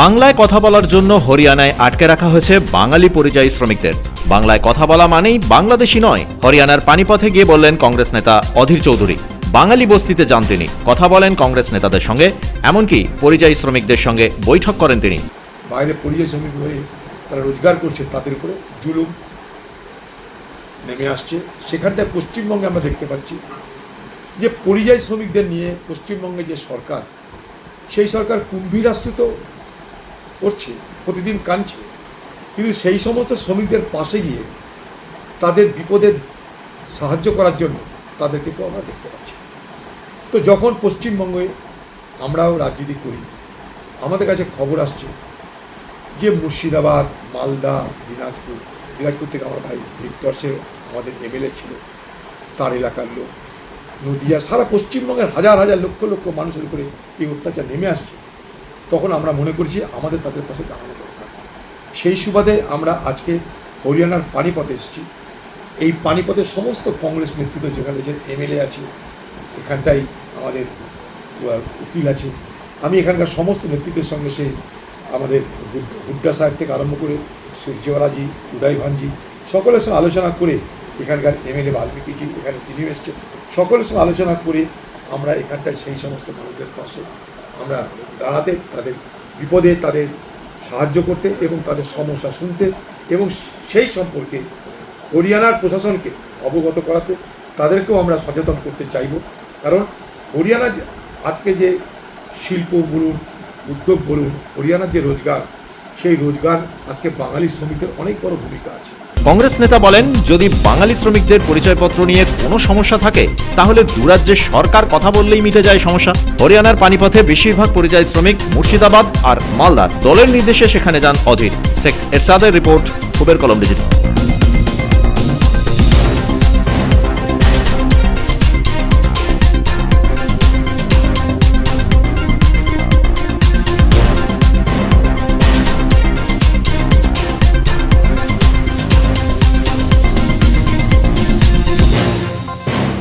বাংলায় কথা বলার জন্য হরিয়ানায় আটকে রাখা হয়েছে বাঙালি পরিযায়ী শ্রমিকদের। বাংলায় কথা বলা মানেই বাংলাদেশি নয়। হরিয়ানার পানিপথে গিয়ে বললেন কংগ্রেস নেতা অধীর চৌধুরী। বাঙালি বস্তিতে যান তিনি। কথা বলেন কংগ্রেস নেতাদের সঙ্গে, এমনকি পরিযায়ী শ্রমিকদের সঙ্গে বৈঠক করেন তিনি। বাইরে পরিযায়ী শ্রমিক হয়ে তারা রোজগার করছে তাদের উপরে জুলুম নেমে আসছে। সেখানটায় পশ্চিমবঙ্গে আমরা দেখতে পাচ্ছি যে পরিযায়ী শ্রমিকদের নিয়ে পশ্চিমবঙ্গে যে সরকার, সেই সরকার কুম্ভীরাশ্রিত করছে, প্রতিদিন কাঁদছে। কিন্তু সেই সমস্ত শ্রমিকদের পাশে গিয়ে তাদের বিপদে সাহায্য করার জন্য তাদেরকে কেউ আমরা দেখতে পাচ্ছি। তো যখন পশ্চিমবঙ্গে আমরাও রাজনীতি করি, আমাদের কাছে খবর আসছে যে মুর্শিদাবাদ, মালদা, দিনাজপুর দিনাজপুর থেকে আমার ভাই ভিক্টর আমাদের এমএলএ ছিল, তার এলাকার লোক, নদীয়া, সারা পশ্চিমবঙ্গের হাজার হাজার লক্ষ লক্ষ মানুষের উপরে এই অত্যাচার নেমে আসছে। তখন আমরা মনে করছি আমাদের তাদের পাশে দাঁড়ানো দরকার। সেই সুবাদে আমরা আজকে হরিয়ানার পানিপথে এসেছি। এই পানিপথে সমস্ত কংগ্রেস নেতৃত্ব যেখানে যে এমএলএ আছে, এখানটাই আমাদের উকিল আছে। আমি এখানকার সমস্ত নেতৃত্বের সঙ্গে সেই আমাদের হুড্ডা সাহেব থেকে আরম্ভ করে সূর্যওয়ালাজি উদয় ভানজি, সকলের সঙ্গে আলোচনা করে এখানকার এমএলএ বাল্মীকিজি, এখানে তিনি এসছেন সকলের সঙ্গে আলোচনা করে আমরা এখানটায় সেই সমস্ত মানুষদের পাশে আমরা দাঁড়াতে, তাদের বিপদে তাদের সাহায্য করতে এবং তাদের সমস্যা শুনতে এবং সেই সম্পর্কে হরিয়ানার প্রশাসনকে অবগত করাতে তাদেরকেও আমরা সচেতন করতে চাইব। কারণ হরিয়ানা আজকে যে শিল্প বলুন, উদ্যোগ বলুন, হরিয়ানার যে রোজগার সেই রোজগার আজকে বাঙালি শ্রমিকদের অনেক বড় ভূমিকা আছে। কংগ্রেস নেতা বলেন, যদি বাঙালি শ্রমিকদের পরিচয়পত্র নিয়ে কোনো সমস্যা থাকে, তাহলে দুরাজ্যের সরকার কথা বললেই মিটে যায় সমস্যা। হরিয়ানার পানিপথে বেশিরভাগ পরিযায়ী শ্রমিক মুর্শিদাবাদ আর মালদার। দলের নির্দেশে সেখানে যান অধীর। শেখ এরশাদের রিপোর্ট খুবের কলম ডিজিটাল।